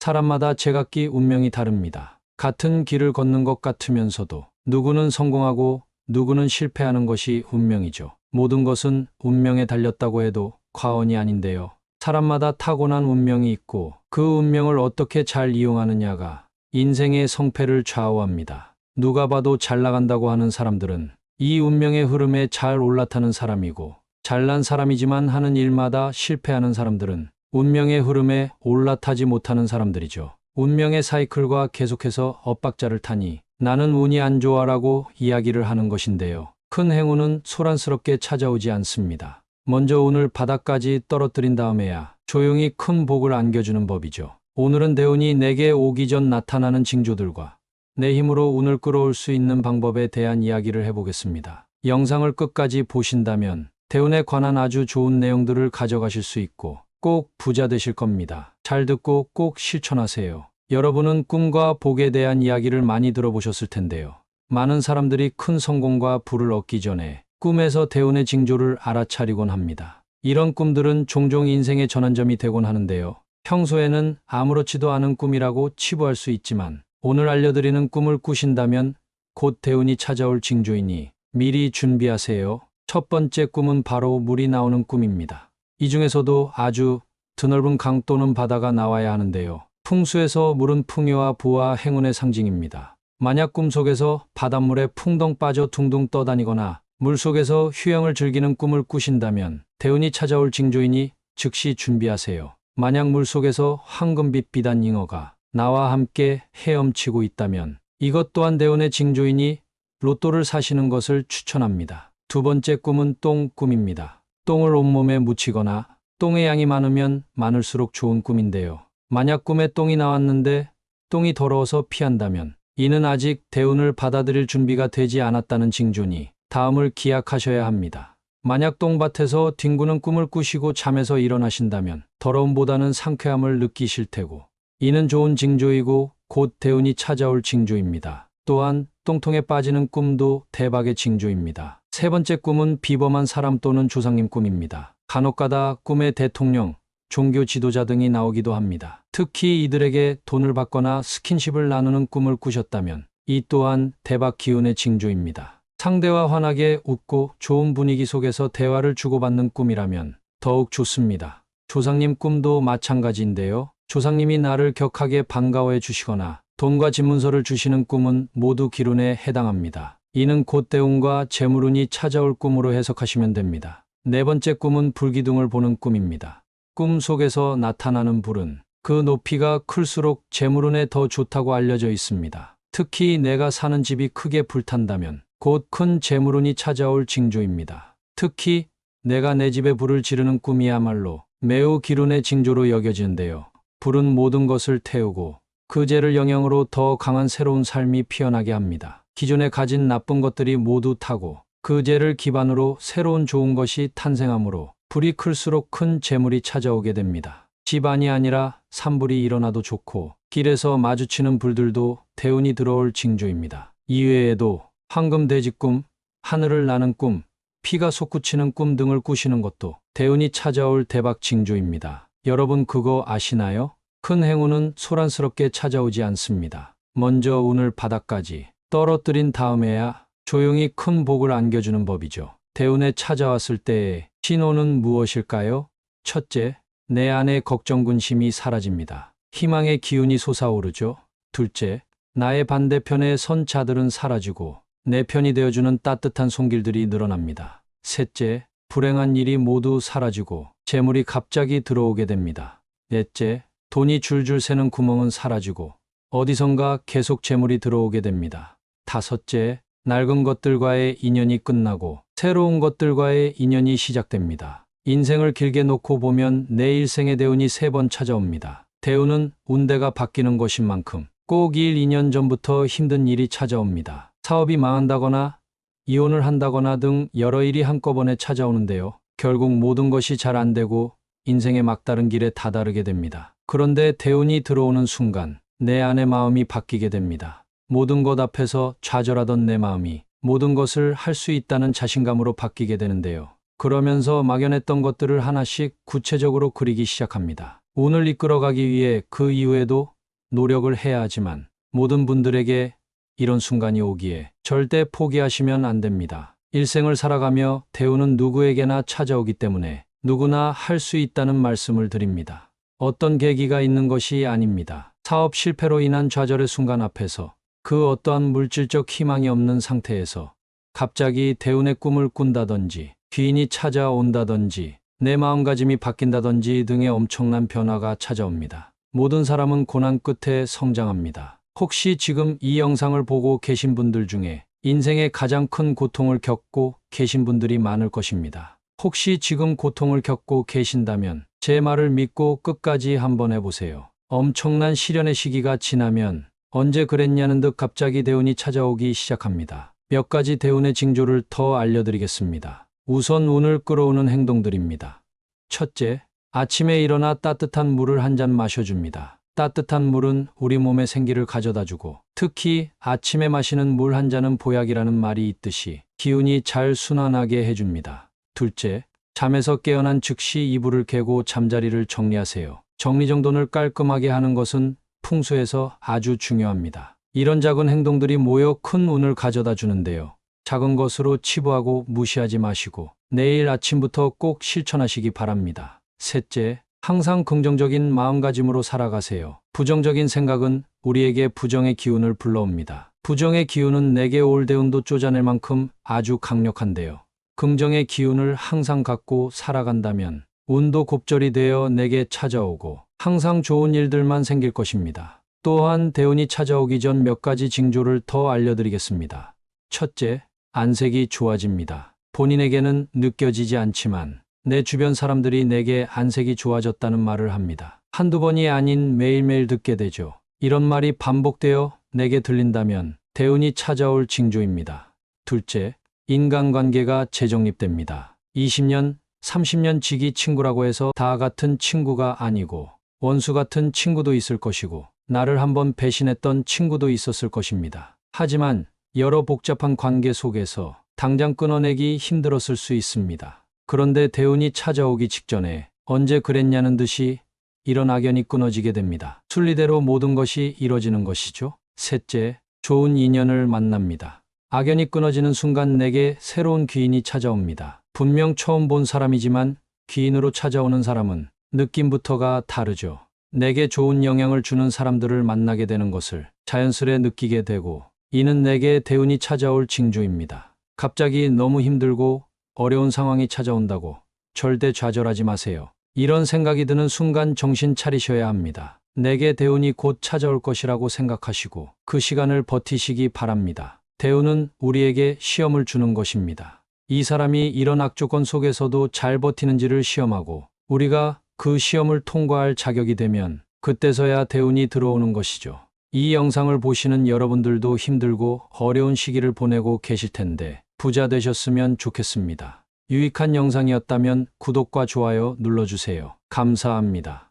사람마다 제각기 운명이 다릅니다. 같은 길을 걷는 것 같으면서도 누구는 성공하고 누구는 실패하는 것이 운명이죠. 모든 것은 운명에 달렸다고 해도 과언이 아닌데요. 사람마다 타고난 운명이 있고 그 운명을 어떻게 잘 이용하느냐가 인생의 성패를 좌우합니다. 누가 봐도 잘 나간다고 하는 사람들은 이 운명의 흐름에 잘 올라타는 사람이고 잘난 사람이지만 하는 일마다 실패하는 사람들은 운명의 흐름에 올라타지 못하는 사람들이죠. 운명의 사이클과 계속해서 엇박자를 타니 나는 운이 안 좋아라고 이야기를 하는 것인데요. 큰 행운은 소란스럽게 찾아오지 않습니다. 먼저 운을 바닥까지 떨어뜨린 다음에야 조용히 큰 복을 안겨주는 법이죠. 오늘은 대운이 내게 오기 전 나타나는 징조들과 내 힘으로 운을 끌어올 수 있는 방법에 대한 이야기를 해보겠습니다. 영상을 끝까지 보신다면 대운에 관한 아주 좋은 내용들을 가져가실 수 있고 꼭 부자 되실 겁니다. 잘 듣고 꼭 실천하세요. 여러분은 꿈과 복에 대한 이야기를 많이 들어보셨을 텐데요. 많은 사람들이 큰 성공과 부를 얻기 전에 꿈에서 대운의 징조를 알아차리곤 합니다. 이런 꿈들은 종종 인생의 전환점이 되곤 하는데요. 평소에는 아무렇지도 않은 꿈이라고 치부할 수 있지만 오늘 알려드리는 꿈을 꾸신다면 곧 대운이 찾아올 징조이니 미리 준비하세요. 첫 번째 꿈은 바로 물이 나오는 꿈입니다. 이 중에서도 아주 드넓은 강 또는 바다가 나와야 하는데요. 풍수에서 물은 풍요와 부와 행운의 상징입니다. 만약 꿈속에서 바닷물에 풍덩 빠져 둥둥 떠다니거나 물속에서 휴양을 즐기는 꿈을 꾸신다면 대운이 찾아올 징조이니 즉시 준비하세요. 만약 물속에서 황금빛 비단 잉어가 나와 함께 헤엄치고 있다면 이것 또한 대운의 징조이니 로또를 사시는 것을 추천합니다. 두 번째 꿈은 똥 꿈입니다. 똥을 온몸에 묻히거나 똥의 양이 많으면 많을수록 좋은 꿈인데요. 만약 꿈에 똥이 나왔는데 똥이 더러워서 피한다면 이는 아직 대운을 받아들일 준비가 되지 않았다는 징조니 다음을 기약하셔야 합니다. 만약 똥밭에서 뒹구는 꿈을 꾸시고 잠에서 일어나신다면 더러움보다는 상쾌함을 느끼실 테고 이는 좋은 징조이고 곧 대운이 찾아올 징조입니다. 또한 똥통에 빠지는 꿈도 대박의 징조입니다. 세 번째 꿈은 비범한 사람 또는 조상님 꿈입니다. 간혹가다 꿈에 대통령, 종교 지도자 등이 나오기도 합니다. 특히 이들에게 돈을 받거나 스킨십을 나누는 꿈을 꾸셨다면 이 또한 대박 기운의 징조입니다. 상대와 환하게 웃고 좋은 분위기 속에서 대화를 주고받는 꿈이라면 더욱 좋습니다. 조상님 꿈도 마찬가지인데요. 조상님이 나를 격하게 반가워해 주시거나 돈과 집문서를 주시는 꿈은 모두 기운에 해당합니다. 이는 곧 대운과 재물운이 찾아올 꿈으로 해석하시면 됩니다. 네 번째 꿈은 불기둥을 보는 꿈입니다. 꿈 속에서 나타나는 불은 그 높이가 클수록 재물운에 더 좋다고 알려져 있습니다. 특히 내가 사는 집이 크게 불탄다면 곧 큰 재물운이 찾아올 징조입니다. 특히 내가 내 집에 불을 지르는 꿈이야말로 매우 기운의 징조로 여겨지는데요. 불은 모든 것을 태우고 그 죄를 영향으로 더 강한 새로운 삶이 피어나게 합니다. 기존에 가진 나쁜 것들이 모두 타고 그 죄를 기반으로 새로운 좋은 것이 탄생하므로 불이 클수록 큰 재물이 찾아오게 됩니다. 집안이 아니라 산불이 일어나도 좋고 길에서 마주치는 불들도 대운이 들어올 징조입니다. 이외에도 황금 돼지 꿈, 하늘을 나는 꿈, 피가 솟구치는 꿈 등을 꾸시는 것도 대운이 찾아올 대박 징조입니다. 여러분 그거 아시나요? 큰 행운은 소란스럽게 찾아오지 않습니다. 먼저 운을 바닥까지 떨어뜨린 다음에야 조용히 큰 복을 안겨주는 법이죠. 대운에 찾아왔을 때의 신호는 무엇일까요? 첫째, 내 안의 걱정 근심이 사라집니다. 희망의 기운이 솟아오르죠. 둘째, 나의 반대편에 선 자들은 사라지고 내 편이 되어주는 따뜻한 손길들이 늘어납니다. 셋째, 불행한 일이 모두 사라지고 재물이 갑자기 들어오게 됩니다. 넷째, 돈이 줄줄 새는 구멍은 사라지고 어디선가 계속 재물이 들어오게 됩니다. 다섯째, 낡은 것들과의 인연이 끝나고 새로운 것들과의 인연이 시작됩니다. 인생을 길게 놓고 보면 내 일생의 대운이 세 번 찾아옵니다. 대운은 운대가 바뀌는 것인 만큼 꼭 1, 2년 전부터 힘든 일이 찾아옵니다. 사업이 망한다거나 이혼을 한다거나 등 여러 일이 한꺼번에 찾아오는데요. 결국 모든 것이 잘 안 되고 인생의 막다른 길에 다다르게 됩니다. 그런데 대운이 들어오는 순간 내 안의 마음이 바뀌게 됩니다. 모든 것 앞에서 좌절하던 내 마음이 모든 것을 할 수 있다는 자신감으로 바뀌게 되는데요. 그러면서 막연했던 것들을 하나씩 구체적으로 그리기 시작합니다. 운을 이끌어가기 위해 그 이후에도 노력을 해야 하지만 모든 분들에게 이런 순간이 오기에 절대 포기하시면 안 됩니다. 일생을 살아가며 대우는 누구에게나 찾아오기 때문에 누구나 할 수 있다는 말씀을 드립니다. 어떤 계기가 있는 것이 아닙니다. 사업 실패로 인한 좌절의 순간 앞에서 그 어떠한 물질적 희망이 없는 상태에서 갑자기 대운의 꿈을 꾼다든지 귀인이 찾아온다든지 내 마음가짐이 바뀐다든지 등의 엄청난 변화가 찾아옵니다. 모든 사람은 고난 끝에 성장합니다. 혹시 지금 이 영상을 보고 계신 분들 중에 인생의 가장 큰 고통을 겪고 계신 분들이 많을 것입니다. 혹시 지금 고통을 겪고 계신다면 제 말을 믿고 끝까지 한번 해보세요. 엄청난 시련의 시기가 지나면 언제 그랬냐는 듯 갑자기 대운이 찾아오기 시작합니다. 몇 가지 대운의 징조를 더 알려드리겠습니다. 우선 운을 끌어오는 행동들입니다. 첫째, 아침에 일어나 따뜻한 물을 한 잔 마셔줍니다. 따뜻한 물은 우리 몸에 생기를 가져다 주고 특히 아침에 마시는 물 한 잔은 보약이라는 말이 있듯이 기운이 잘 순환하게 해줍니다. 둘째, 잠에서 깨어난 즉시 이불을 개고 잠자리를 정리하세요. 정리정돈을 깔끔하게 하는 것은 풍수에서 아주 중요합니다. 이런 작은 행동들이 모여 큰 운을 가져다 주는데요. 작은 것으로 치부하고 무시하지 마시고 내일 아침부터 꼭 실천하시기 바랍니다. 셋째, 항상 긍정적인 마음가짐으로 살아가세요. 부정적인 생각은 우리에게 부정의 기운을 불러옵니다. 부정의 기운은 내게 올 대운도 쫓아낼 만큼 아주 강력한데요. 긍정의 기운을 항상 갖고 살아간다면 운도 곱절이 되어 내게 찾아오고 항상 좋은 일들만 생길 것입니다. 또한 대운이 찾아오기 전 몇 가지 징조를 더 알려드리겠습니다. 첫째, 안색이 좋아집니다. 본인에게는 느껴지지 않지만 내 주변 사람들이 내게 안색이 좋아졌다는 말을 합니다. 한두 번이 아닌 매일매일 듣게 되죠. 이런 말이 반복되어 내게 들린다면 대운이 찾아올 징조입니다. 둘째, 인간관계가 재정립됩니다. 20년, 30년 지기 친구라고 해서 다 같은 친구가 아니고 원수 같은 친구도 있을 것이고 나를 한번 배신했던 친구도 있었을 것입니다. 하지만 여러 복잡한 관계 속에서 당장 끊어내기 힘들었을 수 있습니다. 그런데 대운이 찾아오기 직전에 언제 그랬냐는 듯이 이런 악연이 끊어지게 됩니다. 순리대로 모든 것이 이뤄지는 것이죠. 셋째, 좋은 인연을 만납니다. 악연이 끊어지는 순간 내게 새로운 귀인이 찾아옵니다. 분명 처음 본 사람이지만 귀인으로 찾아오는 사람은 느낌부터가 다르죠. 내게 좋은 영향을 주는 사람들을 만나게 되는 것을 자연스레 느끼게 되고 이는 내게 대운이 찾아올 징조입니다. 갑자기 너무 힘들고 어려운 상황이 찾아온다고 절대 좌절하지 마세요. 이런 생각이 드는 순간 정신 차리셔야 합니다. 내게 대운이 곧 찾아올 것이라고 생각하시고 그 시간을 버티시기 바랍니다. 대우는 우리에게 시험을 주는 것입니다. 이 사람이 이런 악조건 속에서도 잘 버티는지를 시험하고 우리가 그 시험을 통과할 자격이 되면 그때서야 대운이 들어오는 것이죠. 이 영상을 보시는 여러분들도 힘들고 어려운 시기를 보내고 계실 텐데 부자 되셨으면 좋겠습니다. 유익한 영상이었다면 구독과 좋아요 눌러주세요. 감사합니다.